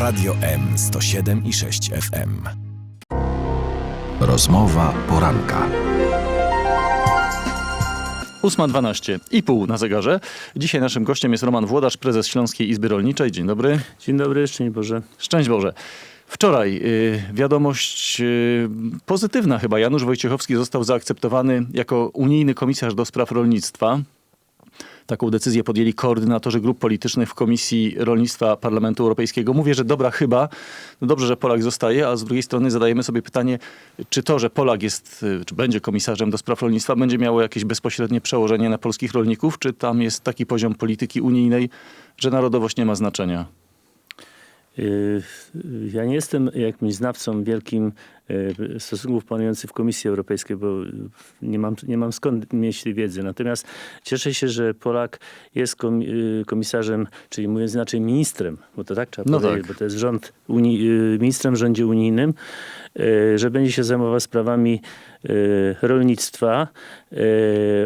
Radio M 107 i 6 FM. Rozmowa poranka. 8.12 i pół na zegarze. Dzisiaj naszym gościem jest Roman Włodarz, prezes Śląskiej Izby Rolniczej. Dzień dobry. Dzień dobry, szczęść Boże. Szczęść Boże. Wczoraj y, wiadomość y, pozytywna chyba. Janusz Wojciechowski został zaakceptowany jako unijny komisarz do spraw rolnictwa. Taką decyzję podjęli koordynatorzy grup politycznych w Komisji Rolnictwa Parlamentu Europejskiego. Mówię, że dobra chyba. No dobrze, że Polak zostaje, a z drugiej strony zadajemy sobie pytanie, czy to, że Polak jest, y, czy będzie komisarzem do spraw rolnictwa, będzie miało jakieś bezpośrednie przełożenie na polskich rolników, czy tam jest taki poziom polityki unijnej, że narodowość nie ma znaczenia? Y, Ja nie jestem jakimś znawcą wielkim stosunków panujących w Komisji Europejskiej, bo nie mam, nie mam skąd mieć tej wiedzy. Natomiast cieszę się, że Polak jest y, komisarzem, czyli mówiąc inaczej ministrem, bo to tak trzeba No powiedzieć, tak. bo to jest rząd y, ministrem w rządzie unijnym, y, że będzie się zajmował sprawami y, rolnictwa. Y,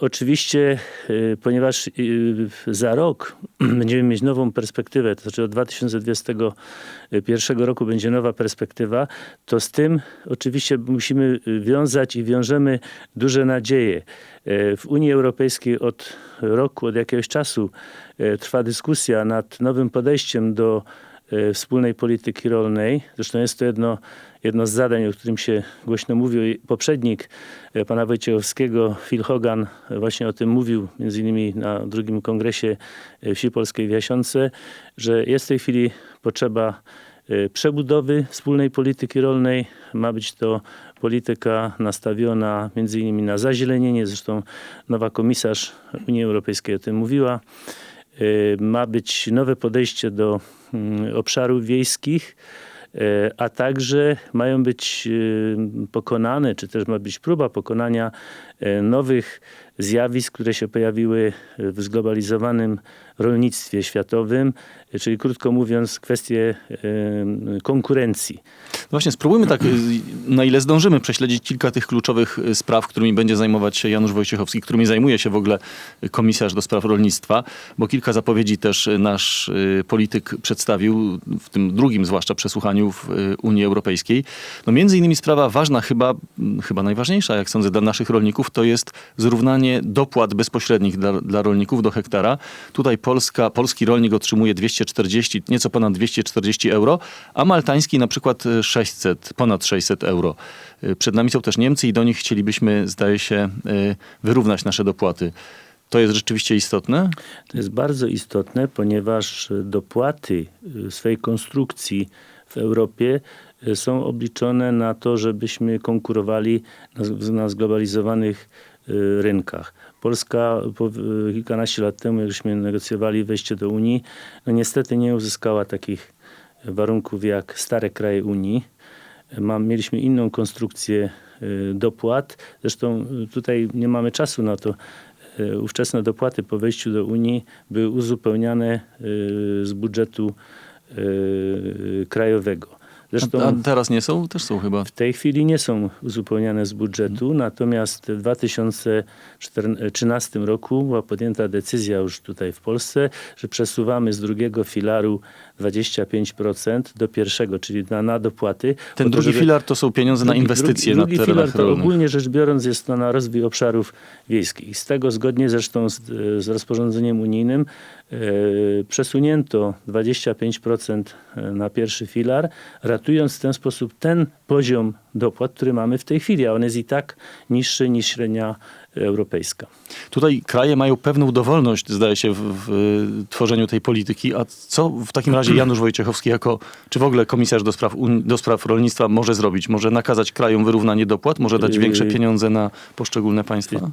Oczywiście, y, ponieważ y, za rok będziemy mieć nową perspektywę, to znaczy od 2021 roku będzie nowa perspektywa, to z tym oczywiście musimy wiązać i wiążemy duże nadzieje. Y, W Unii Europejskiej od roku, od jakiegoś czasu y, trwa dyskusja nad nowym podejściem do e, wspólnej polityki rolnej. Zresztą jest to jedno, jedno z zadań, o którym się głośno mówił. Poprzednik e, pana Wojciechowskiego, Phil Hogan, e, właśnie o tym mówił, między innymi na drugim kongresie e, Wsi Polskiej w Jasiące, że jest w tej chwili potrzeba e, przebudowy wspólnej polityki rolnej. Ma być to polityka nastawiona między innymi na zazielenienie. Zresztą nowa komisarz Unii Europejskiej o tym mówiła. Y, ma być nowe podejście do mm, obszarów wiejskich, y, a także mają być y, pokonane, czy też ma być próba pokonania y, nowych zjawisk, które się pojawiły w zglobalizowanym rolnictwie światowym, czyli krótko mówiąc kwestie konkurencji. No Właśnie, spróbujmy tak, y, na ile zdążymy, prześledzić kilka tych kluczowych y, spraw, którymi będzie zajmować się Janusz Wojciechowski, którymi zajmuje się w ogóle y, komisarz do spraw rolnictwa, bo kilka zapowiedzi też nasz polityk przedstawił, w tym drugim zwłaszcza przesłuchaniu w Unii Europejskiej. No między innymi sprawa ważna, chyba, chyba najważniejsza, jak sądzę, dla naszych rolników, to jest zrównanie dopłat bezpośrednich dla, dla rolników do hektara. Tutaj Polska, polski rolnik otrzymuje 240, nieco ponad 240 euro, a maltański na przykład y, 600, ponad 600 euro. Y, Przed nami są też Niemcy i do nich chcielibyśmy, zdaje się, y, wyrównać nasze dopłaty. To jest rzeczywiście istotne? To jest bardzo istotne, ponieważ dopłaty y, swej konstrukcji w Europie są obliczone na to, żebyśmy konkurowali na, na zglobalizowanych rynkach. Polska po, y, kilkanaście lat temu, jak żeśmy negocjowali wejście do Unii, no niestety nie uzyskała takich warunków jak stare kraje Unii. Mam, mieliśmy inną konstrukcję y, dopłat. Zresztą y, tutaj nie mamy czasu na to. Y, Ówczesne dopłaty po wejściu do Unii były uzupełniane y, z budżetu y, krajowego. Zresztą A, teraz nie są? Też są chyba. w tej chwili nie są uzupełniane z budżetu, natomiast w 2013 roku była podjęta decyzja już tutaj w Polsce, że przesuwamy z drugiego filaru 25% do pierwszego, czyli na, na dopłaty. Ten to, drugi żeby- filar to są pieniądze na Drugi- inwestycje drugi, na drugi terenach filar to ogólnie rzecz biorąc jest to na rozwój obszarów wiejskich. Z tego zgodnie zresztą z, z rozporządzeniem unijnym e, przesunięto 25% na pierwszy filar, ratując w ten sposób ten poziom dopłat, który mamy w tej chwili, a on jest i tak niższy niż średnia europejska. Tutaj kraje mają pewną dowolność, zdaje się, w, w tworzeniu tej polityki. A co w takim razie Janusz Wojciechowski jako, czy w ogóle komisarz do spraw, do spraw rolnictwa może zrobić? Może nakazać krajom wyrównanie dopłat? Może dać większe Yy. pieniądze na poszczególne państwa?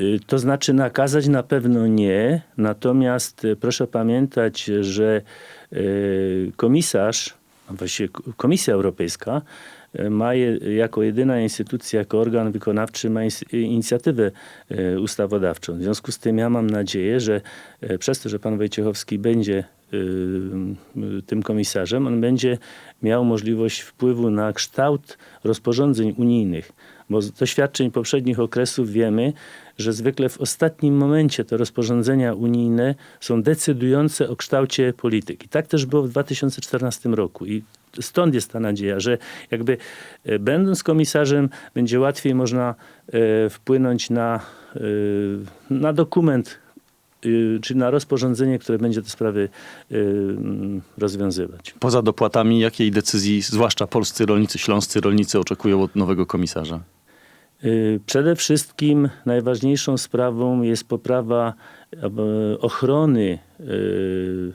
Y, To znaczy nakazać na pewno nie, natomiast y, proszę pamiętać, że y, komisarz, właściwie Komisja Europejska y, ma je, jako jedyna instytucja, jako organ wykonawczy ma inicjatywę y, ustawodawczą. W związku z tym ja mam nadzieję, że y, przez to, że pan Wojciechowski będzie tym komisarzem, on będzie miał możliwość wpływu na kształt rozporządzeń unijnych. Bo z doświadczeń poprzednich okresów wiemy, że zwykle w ostatnim momencie te rozporządzenia unijne są decydujące o kształcie polityki. Tak też było w 2014 roku i stąd jest ta nadzieja, że jakby e, będąc komisarzem będzie łatwiej można e, wpłynąć na, e, na dokument, czy na rozporządzenie, które będzie te sprawy mm, rozwiązywać. Poza dopłatami, jakiej decyzji, zwłaszcza polscy rolnicy, śląscy rolnicy oczekują od nowego komisarza? Y, Przede wszystkim najważniejszą sprawą jest poprawa ochrony y, y,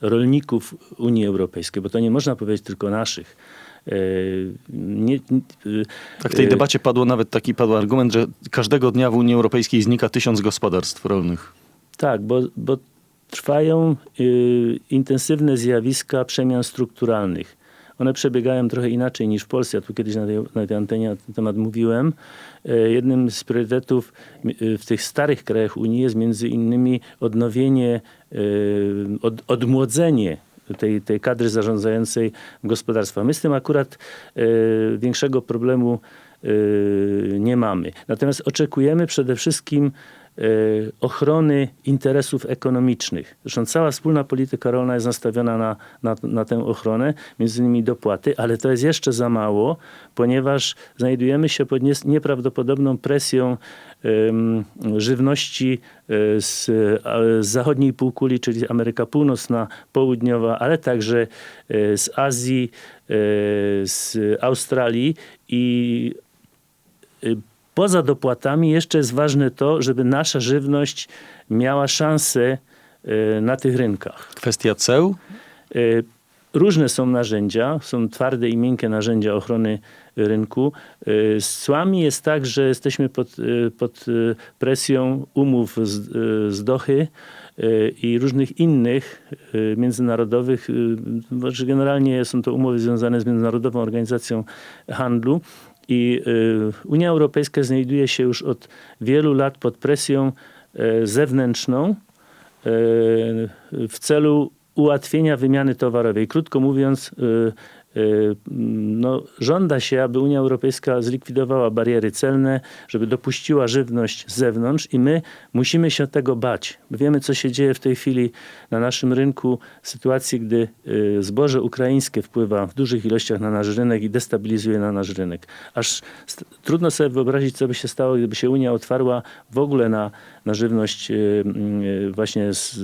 rolników Unii Europejskiej, bo to nie można powiedzieć tylko naszych. Nie, Tak w tej debacie padło nawet taki padł argument, że każdego dnia w Unii Europejskiej znika tysiąc gospodarstw rolnych. Tak, bo, bo trwają intensywne zjawiska przemian strukturalnych. One przebiegają trochę inaczej niż w Polsce. Ja tu kiedyś na tej, na tej antenie na ten temat mówiłem. Y, jednym z priorytetów y, w tych starych krajach Unii jest między innymi odnowienie, y, od, odmłodzenie tej, tej kadry zarządzającej gospodarstwa. My z tym akurat większego problemu nie mamy. Natomiast oczekujemy przede wszystkim ochrony interesów ekonomicznych. Zresztą cała wspólna polityka rolna jest nastawiona na, na, na tę ochronę, między innymi dopłaty, ale to jest jeszcze za mało, ponieważ znajdujemy się pod nieprawdopodobną presją żywności y, z, zachodniej półkuli, czyli Ameryka Północna, Południowa, ale także y, z Azji, y, z Australii i y, poza dopłatami jeszcze jest ważne to, żeby nasza żywność miała szansę y, na tych rynkach. Kwestia ceł? Y, Różne są narzędzia, są twarde i miękkie narzędzia ochrony rynku. Y, Z cłami jest tak, że jesteśmy pod, pod presją umów z, z Dochy i różnych innych międzynarodowych, znaczy generalnie są to umowy związane z Międzynarodową Organizacją Handlu. I y, Unia Europejska znajduje się już od wielu lat pod presją y, zewnętrzną, y, w celu ułatwienia wymiany towarowej. Krótko mówiąc, y, no, żąda się, aby Unia Europejska zlikwidowała bariery celne, żeby dopuściła żywność z zewnątrz i my musimy się tego bać. Wiemy, co się dzieje w tej chwili na naszym rynku w sytuacji, gdy y, zboże ukraińskie wpływa w dużych ilościach na nasz rynek i destabilizuje na nasz rynek. Aż trudno sobie wyobrazić, co by się stało, gdyby się Unia otwarła w ogóle na, na żywność y, y, właśnie z,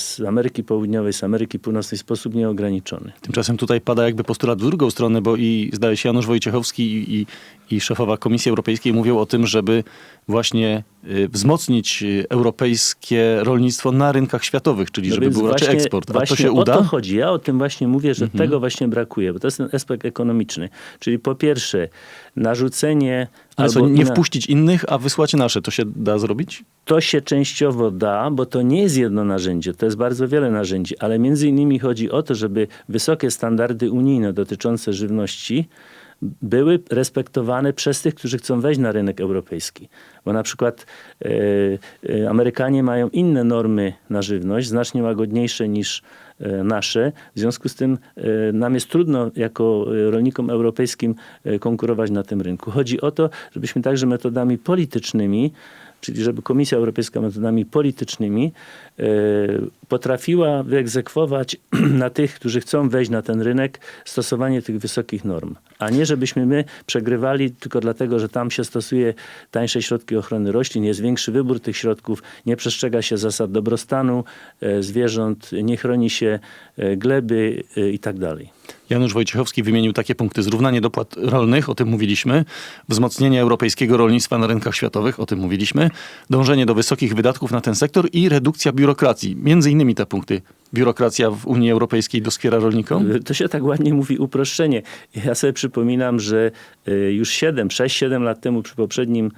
z Ameryki Południowej, z Ameryki Północnej w sposób nieograniczony. Tymczasem tutaj pada jakby postulat w drugą stronę, bo i zdaje się Janusz Wojciechowski i, i, i szefowa Komisji Europejskiej mówią o tym, żeby właśnie y, wzmocnić y, europejskie rolnictwo na rynkach światowych, czyli No żeby był raczej właśnie- eksport. A to się o uda? Mhm. to chodzi. Ja o tym właśnie mówię, że tego właśnie brakuje, bo to jest ten aspekt ekonomiczny. Czyli po pierwsze narzucenie Ale co, albo nie inna- wpuścić innych, a wysłać nasze. To się da zrobić? To się częściowo da, bo to nie jest jedno narzędzie, to jest bardzo wiele narzędzi, ale między innymi chodzi o to, żeby wysokie standardy unijne dotyczące żywności były respektowane przez tych, którzy chcą wejść na rynek europejski. Bo na przykład e, e, Amerykanie mają inne normy na żywność, znacznie łagodniejsze niż e, nasze. W związku z tym e, nam jest trudno jako rolnikom europejskim konkurować na tym rynku. Chodzi o to, żebyśmy także metodami politycznymi czyli żeby Komisja Europejska metodami politycznymi e, potrafiła wyegzekwować na tych, którzy chcą wejść na ten rynek, stosowanie tych wysokich norm. A nie żebyśmy my przegrywali tylko dlatego, że tam się stosuje tańsze środki ochrony roślin, jest większy wybór tych środków, nie przestrzega się zasad dobrostanu e, zwierząt, nie chroni się e, gleby e, i tak. Janusz Wojciechowski wymienił takie punkty. Zrównanie dopłat rolnych, o tym mówiliśmy. Wzmocnienie europejskiego rolnictwa na rynkach światowych, o tym mówiliśmy. Dążenie do wysokich wydatków na ten sektor i redukcja biurokracji. Między innymi te punkty. Biurokracja w Unii Europejskiej doskwiera rolnikom? To się tak ładnie mówi uproszczenie. Ja sobie przypominam, że y, już 7, 6-7 lat temu przy poprzednim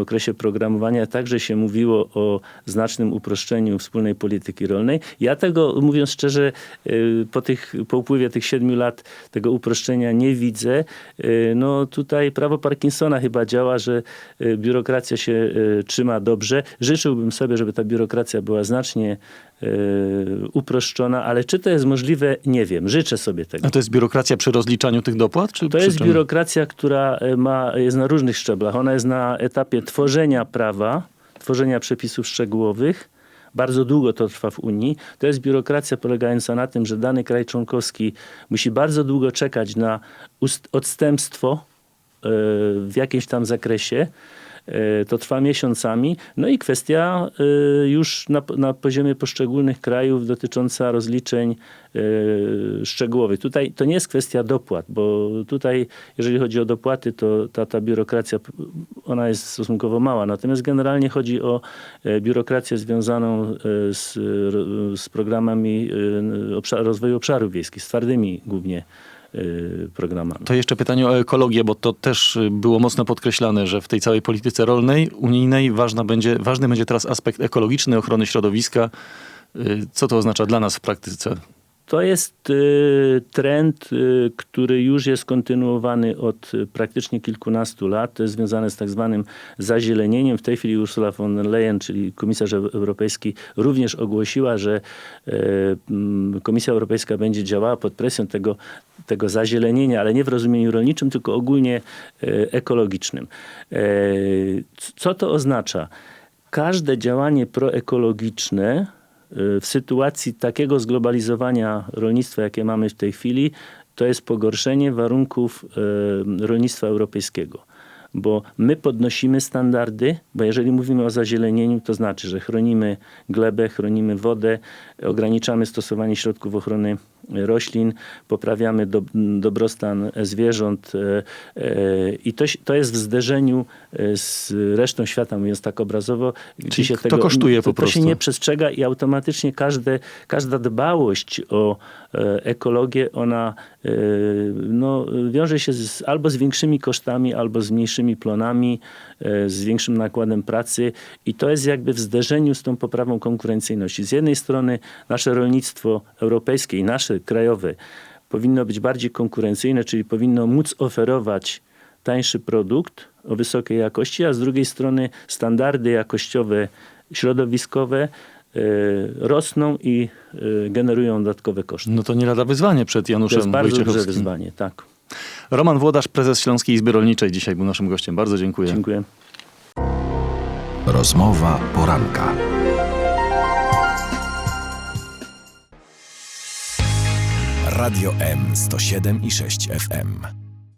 okresie programowania także się mówiło o znacznym uproszczeniu wspólnej polityki rolnej. Ja tego, mówiąc szczerze, e, po, tych, po upływie tych siedmiu lat tego uproszczenia nie widzę. E, No tutaj prawo Parkinsona chyba działa, że e, biurokracja się e, trzyma dobrze. Życzyłbym sobie, żeby ta biurokracja była znacznie e, uproszczona, ale czy to jest możliwe, nie wiem. Życzę sobie tego. A to jest biurokracja przy rozliczaniu tych dopłat? Czy To jest czym? biurokracja, która e, ma, jest na różnych szczeblach. Ona jest na etapie tworzenia prawa, tworzenia przepisów szczegółowych. Bardzo długo to trwa w Unii. To jest biurokracja polegająca na tym, że dany kraj członkowski musi bardzo długo czekać na odstępstwo e, w jakimś tam zakresie. E, To trwa miesiącami. No i kwestia e, już na, na poziomie poszczególnych krajów dotycząca rozliczeń e, szczegółowych. Tutaj to nie jest kwestia dopłat, bo tutaj, jeżeli chodzi o dopłaty, to ta, ta biurokracja, ona jest stosunkowo mała. Natomiast generalnie chodzi o biurokrację związaną z, z programami obszar, rozwoju obszarów wiejskich, z twardymi głównie programami. To jeszcze pytanie o ekologię, bo to też y, było mocno podkreślane, że w tej całej polityce rolnej, unijnej ważna będzie, ważny będzie teraz aspekt ekologiczny, ochrony środowiska. Y, Co to oznacza dla nas w praktyce? To jest y, trend, y, który już jest kontynuowany od praktycznie kilkunastu lat. To jest związane z tak zwanym zazielenieniem. W tej chwili Ursula von der Leyen, czyli komisarz Eu- europejski, również ogłosiła, że y, mm, Komisja Europejska będzie działała pod presją tego, tego zazielenienia, ale nie w rozumieniu rolniczym, tylko ogólnie ekologicznym. C- Co to oznacza? Każde działanie proekologiczne w sytuacji takiego zglobalizowania rolnictwa, jakie mamy w tej chwili, to jest pogorszenie warunków y, rolnictwa europejskiego. Bo my podnosimy standardy, bo jeżeli mówimy o zazielenieniu, to znaczy, że chronimy glebę, chronimy wodę, ograniczamy stosowanie środków ochrony roślin, poprawiamy do, dobrostan zwierząt e, e, i to, się- to jest w zderzeniu e, z resztą świata, mówiąc tak obrazowo. Czyli to kosztuje po to, to się prostu. nie przestrzega i automatycznie każde, każda dbałość o ekologię, ona no, wiąże się z, albo z większymi kosztami, albo z mniejszymi plonami, z większym nakładem pracy i to jest jakby w zderzeniu z tą poprawą konkurencyjności. Z jednej strony nasze rolnictwo europejskie i nasze krajowe powinno być bardziej konkurencyjne, czyli powinno móc oferować tańszy produkt o wysokiej jakości, a z drugiej strony standardy jakościowe, środowiskowe e, rosną i e, generują dodatkowe koszty. No to nie lada wyzwanie przed To Januszem jest bardzo duże wyzwanie, tak. Roman Włodarz, prezes Śląskiej Izby Rolniczej, dzisiaj był naszym gościem. Bardzo dziękuję. Dziękuję. Rozmowa poranka. Radio M 107 i 6 FM.